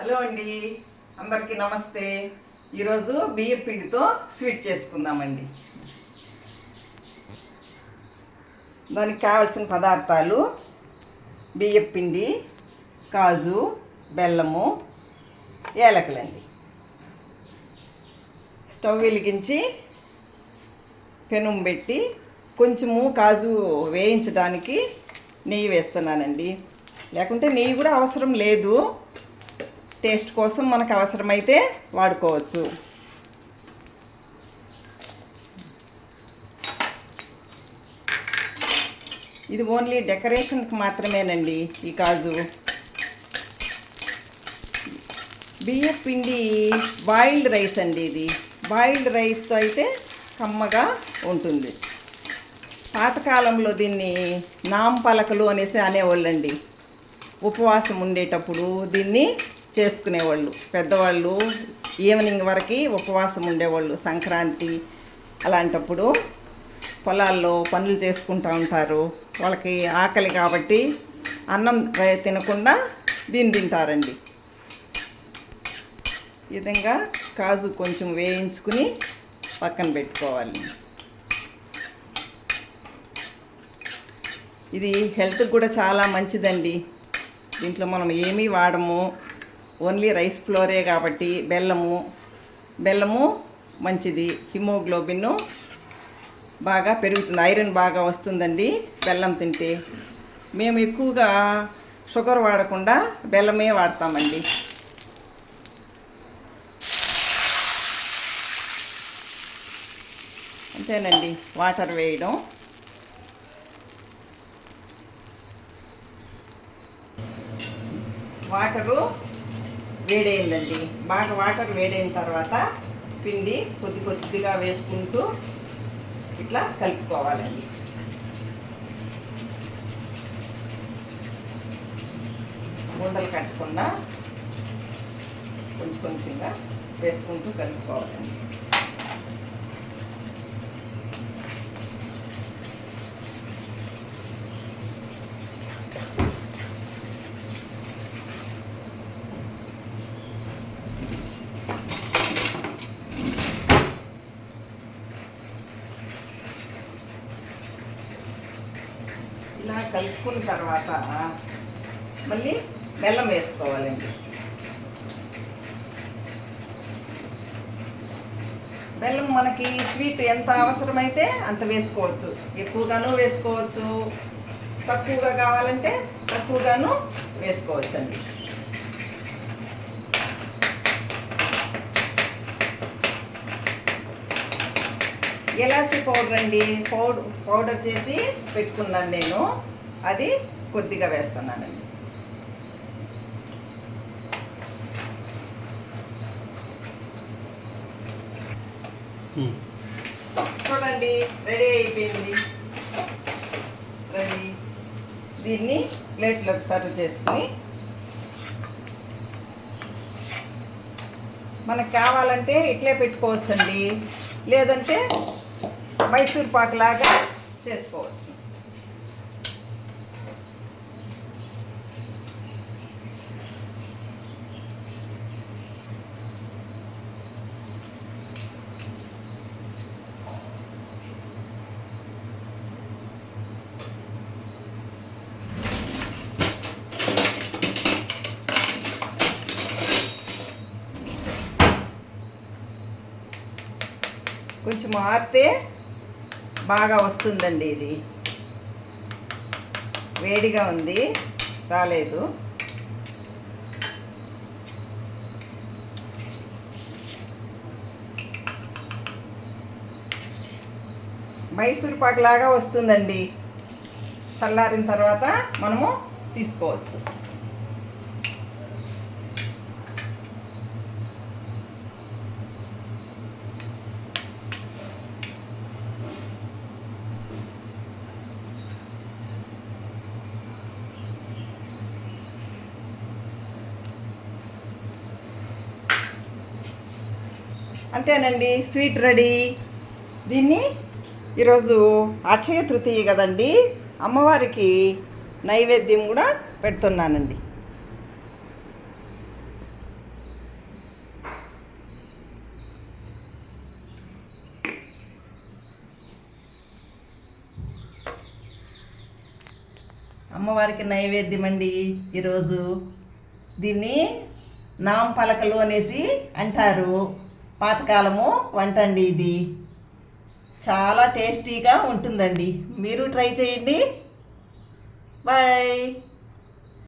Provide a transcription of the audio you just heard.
Hello అండి. అందరికీ నమస్తే. ఈరోజు బియ్య పిండితో స్వీట్ చేసుకుందామండి. దానికి కావాల్సిన పదార్థాలు బియ్య పిండి కాజు బెల్లము ఏలకలండి. స్టవ్ వెలిగించి పెనుం పెట్టి కొంచెము కాజు వేయించడానికి నెయ్యి వేస్తున్నానండి. లేకుంటే నెయ్యి కూడా అవసరం లేదు. టేస్ట్ కోసం మనకు అవసరమైతే వాడుకోవచ్చు. ఇది ఓన్లీ డెకరేషన్కి మాత్రమేనండి ఈ కాజు. బియ్య పిండి బాయిల్డ్ రైస్ అండి ఇది. బాయిల్డ్ రైస్తో అయితే కమ్మగా ఉంటుంది. పాతకాలంలో దీన్ని నాంపలకలు పలకలు అనేసి అనేవాళ్ళండి. ఉపవాసం ఉండేటప్పుడు దీన్ని చేసుకునేవాళ్ళు. పెద్దవాళ్ళు ఈవినింగ్ వరకు ఉపవాసం ఉండేవాళ్ళు. సంక్రాంతి అలాంటప్పుడు పొలాల్లో పనులు చేసుకుంటూ ఉంటారు. వాళ్ళకి ఆకలి కాబట్టి అన్నం తినకుండా దీన్ని తింటారండి. ఈ విధంగా కాజు కొంచెం వేయించుకుని పక్కన పెట్టుకోవాలి. ఇది హెల్త్కి కూడా చాలా మంచిదండి. దీంట్లో మనం ఏమీ వాడము. ఓన్లీ రైస్ ఫ్లోరే కాబట్టి బెల్లము బెల్లము మంచిది. హిమోగ్లోబిన్ బాగా పెరుగుతుంది. ఐరన్ బాగా వస్తుందండి బెల్లం తింటే. మేము ఎక్కువగా షుగర్ వాడకుండా బెల్లమే వాడతామండి. అంతేనండి వాటర్ వేయడం. వాటరు వేడైందండి. బాగా వాటర్ వేడైన తర్వాత పిండి కొద్ది కొద్దిగా వేసుకుంటూ ఇట్లా కలుపుకోవాలండి. ఉండలు కట్టకుండా కొంచెం కొంచెంగా వేసుకుంటూ కలుపుకోవాలండి. కలుపుకున్న తర్వాత మళ్ళీ బెల్లం వేసుకోవాలండి. బెల్లం మనకి స్వీట్ ఎంత అవసరమైతే అంత వేసుకోవచ్చు. ఎక్కువగాను వేసుకోవచ్చు. తక్కువగా కావాలంటే తక్కువగాను వేసుకోవచ్చండి. ఎలాచి పౌడర్ అండి? పౌడర్ పౌడర్ చేసి పెట్టుకున్నాను నేను. అది కొద్దిగా వేస్తున్నానండి. చూడండి రెడీ అయిపోయింది. రెడీ. దీన్ని ప్లేట్లోకి సర్వ్ చేసుకుని మనకు కావాలంటే ఇట్లే పెట్టుకోవచ్చండి. లేదంటే మైసూర్ పాక్ లాగా చేసుకోవచ్చు. కొంచెం ఆరితే బాగా వస్తుందండి ఇది. వేడిగా ఉంది. రాలేదు. మైసూర్ పాక్ లాగా వస్తుందండి. చల్లారిన తర్వాత మనము తీసుకోవచ్చు. అంతేనండి స్వీట్ రెడీ. దీన్ని ఈరోజు అక్షయ తృతీయ కదండి అమ్మవారికి నైవేద్యం కూడా పెడుతున్నానండి. అమ్మవారికి నైవేద్యం అండి ఈరోజు. దీన్ని నాంపలకలు అనేసి అంటారు. పాతకాలము వంట అండి ఇది. చాలా టేస్టీగా ఉంటుందండి. మీరు ట్రై చేయండి. బాయ్.